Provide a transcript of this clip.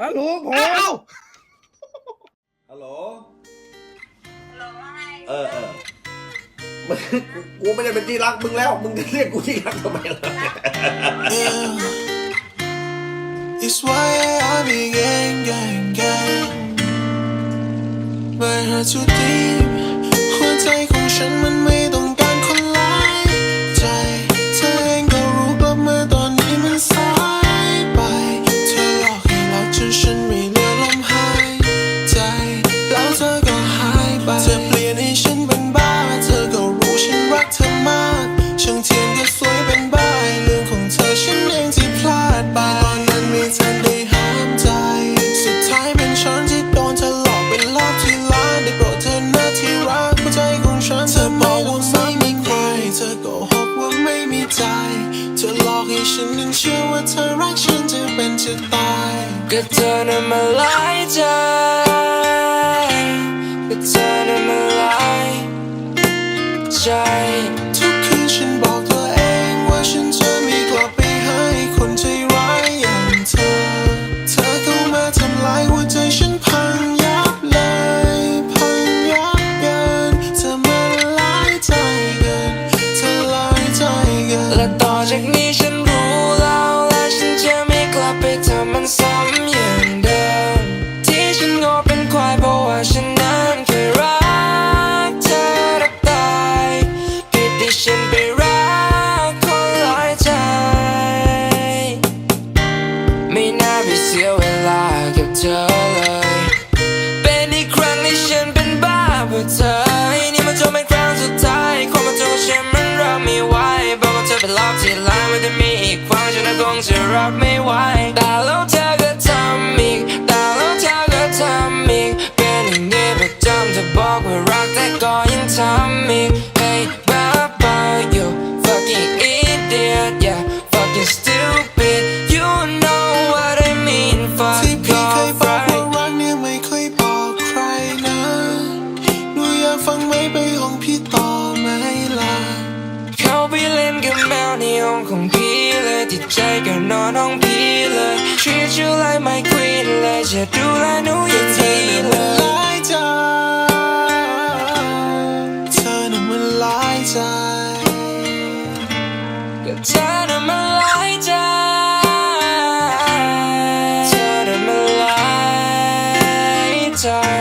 ฮัลโหลผมอ้าวฮัลโหลหรอว่าไงเออเออมึงกูไม่ได้เป็นที่รักมึงแล้ว มึงจะเรียกกูที่รักทำไมล่ะ Yeah. It's why I be gang gang gang My heart too deep หัวใจ ฉันนั้นเชื่อว่าเธอรักฉันจะเป็นจะตายก็เธอนั้นมาหลายใจก็เธอนั้นมาหลายใจ ไปรักคนหลายใจ ไม่น่าไปเสียเวลากับเธอเลย เป็นอีกครั้งที่ฉันเป็นบ้าเพื่อเธอนี่มันจะเป็นครั้งสุดท้ายความมันจะฉันมันรับไม่ไหวบอกว่าเธอเป็นรอบที่หลายมันจะมีอีกครั้งฉันคงจะรับไม่ไหวแต่แล้วเธอก็ idiot yeah fucking stupid you know what I mean fuck ที่พี่เคยบอกว่ารักเนี่ยไม่เคยบอกใครนะหนูอยากฟังไหมไปห้องพี่ต่อไหมล่ะ เข้าไปเล่นกับแมวในห้องของพี่เลยติดใจก็นอนห้องพี่เลย Treat you like my queen เลยจะดูแลหนูอย่างดีเลย guitar.